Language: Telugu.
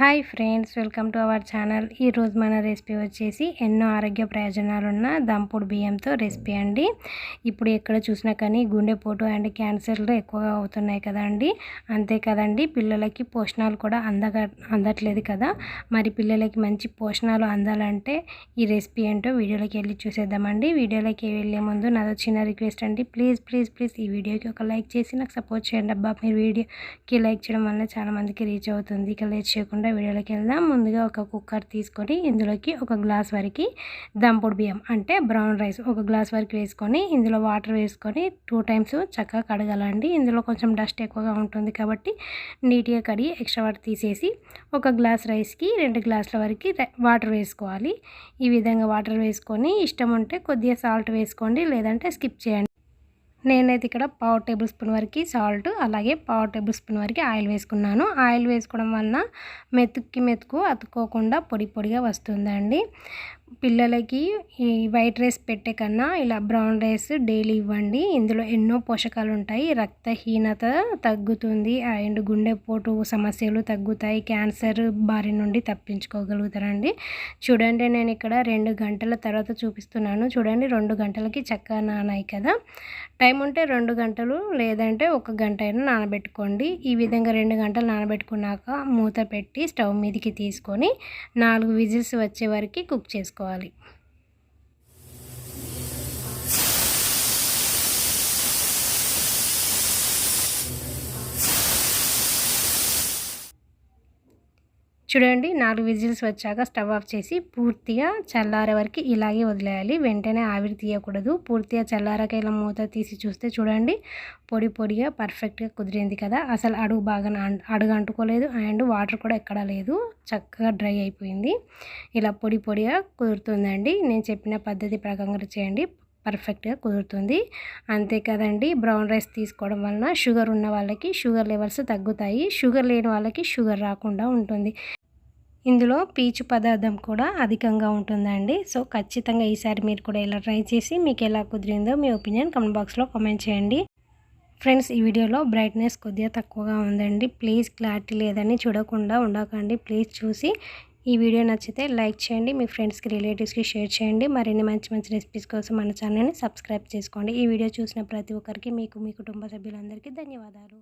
Hi friends welcome to our channel. ఈరోజు మన రెసిపీ వచ్చేసి ఎన్నో ఆరోగ్య ప్రయోజనాలు ఉన్న దంపుడు బియ్యంతో రెసిపీ అండి. ఇప్పుడు ఎక్కడ చూసినా కానీ గుండెపోటు అండ్ క్యాన్సర్లు ఎక్కువగా అవుతున్నాయి కదండి అంతే కదండి పిల్లలకి పోషణాలు కూడా అందగా అందట్లేదు కదా. మరి పిల్లలకి మంచి పోషణాలు అందాలంటే ఈ రెసిపీ ఏంటో వీడియోలోకి వెళ్ళి చూసేద్దామండి. వీడియోలోకి వెళ్ళే ముందు నాదో చిన్న రిక్వెస్ట్ అండి. ప్లీజ్ ప్లీజ్ ప్లీజ్ ఈ వీడియోకి ఒక లైక్ చేసి నాకు సపోర్ట్ చేయండి అబ్బా. మీరు వీడియోకి లైక్ చేయడం వల్ల చాలామందికి రీచ్ అవుతుంది. ఇక లేట్ చేయకుండా కాకుండా వీడియోలోకి వెళ్దాం. ముందుగా ఒక కుక్కర్ తీసుకొని ఇందులోకి ఒక గ్లాస్ వరకు దంపుడు బియ్యం అంటే బ్రౌన్ రైస్ ఒక గ్లాస్ వరకు వేసుకొని ఇందులో వాటర్ వేసుకొని టూ టైమ్స్ చక్కగా కడగాలండి. ఇందులో కొంచెం డస్ట్ ఎక్కువగా ఉంటుంది కాబట్టి నీట్గా కడిగి ఎక్స్ట్రా వాటర్ తీసేసి ఒక గ్లాస్ రైస్కి రెండు గ్లాసుల వరకు వాటర్ వేసుకోవాలి. ఈ విధంగా వాటర్ వేసుకొని ఇష్టం ఉంటే కొద్దిగా సాల్ట్ వేసుకోండి లేదంటే స్కిప్ చేయండి. నేనైతే ఇక్కడ పావు టేబుల్ స్పూన్ వరకు సాల్ట్ అలాగే పావు టేబుల్ స్పూన్ వరకు ఆయిల్ వేసుకున్నాను. ఆయిల్ వేసుకోవడం వలన మెతుక్కి మెతుకు అతుక్కోకుండా పొడి పొడిగా వస్తుందండి. పిల్లలకి ఈ వైట్ రైస్ పెట్టే కన్నా ఇలా బ్రౌన్ రైస్ డైలీ ఇవ్వండి. ఇందులో ఎన్నో పోషకాలు ఉంటాయి. రక్తహీనత తగ్గుతుంది. అండ్ గుండెపోటు సమస్యలు తగ్గుతాయి. క్యాన్సర్ బారి నుండి తప్పించుకోగలుగుతారండి. చూడండి నేను ఇక్కడ రెండు గంటల తర్వాత చూపిస్తున్నాను. చూడండి రెండు గంటలకి చక్కగా నానాయి కదా. టైం ఉంటే రెండు గంటలు లేదంటే ఒక గంట అయినా నానబెట్టుకోండి. ఈ విధంగా రెండు గంటలు నానబెట్టుకున్నాక మూత పెట్టి స్టవ్ మీదకి తీసుకొని నాలుగు విజిల్స్ వచ్చే వరకు కుక్ చేసుకోవాలి. చూడండి నాలుగు విజిల్స్ వచ్చాక స్టవ్ ఆఫ్ చేసి పూర్తిగా చల్లారే వరకు ఇలాగే వదిలేయాలి. వెంటనే ఆవిరి తీయకూడదు. పూర్తిగా చల్లారాక ఇలా మూత తీసి చూస్తే చూడండి పొడి పొడిగా పర్ఫెక్ట్గా కుదిరింది కదా. అసలు అడుగు బాగా అడుగు అంటుకోలేదు. అండ్ వాటర్ కూడా ఎక్కడా లేదు. చక్కగా డ్రై అయిపోయింది. ఇలా పొడి పొడిగా కుదురుతుందండి. నేను చెప్పిన పద్ధతి ప్రకారంగా చేయండి. పర్ఫెక్ట్గా కుదురుతుంది. అంతే కదండి బ్రౌన్ రైస్ తీసుకోవడం వలన షుగర్ ఉన్న వాళ్ళకి షుగర్ లెవెల్స్ తగ్గుతాయి. షుగర్ లేని వాళ్ళకి షుగర్ రాకుండా ఉంటుంది. ఇందులో పీచు పదార్థం కూడా అధికంగా ఉంటుందండి. సో ఖచ్చితంగా ఈసారి మీరు కూడా ఇలా ట్రై చేసి మీకు ఎలా కుదిరిందో మీ ఒపీనియన్ కమెంట్ బాక్స్లో కామెంట్ చేయండి. ఫ్రెండ్స్ ఈ వీడియోలో బ్రైట్నెస్ కొద్దిగా తక్కువగా ఉందండి. ప్లీజ్ క్లారిటీ లేదని చూడకుండా ఉండకండి. ప్లీజ్ చూసి ఈ వీడియో నచ్చితే లైక్ చేయండి. మీ ఫ్రెండ్స్కి రిలేటివ్స్కి షేర్ చేయండి. మరిన్ని మంచి మంచి రెసిపీస్ కోసం మన ఛానల్ని సబ్స్క్రైబ్ చేసుకోండి. ఈ వీడియో చూసిన ప్రతి ఒక్కరికి మీకు మీ కుటుంబ సభ్యులందరికీ ధన్యవాదాలు.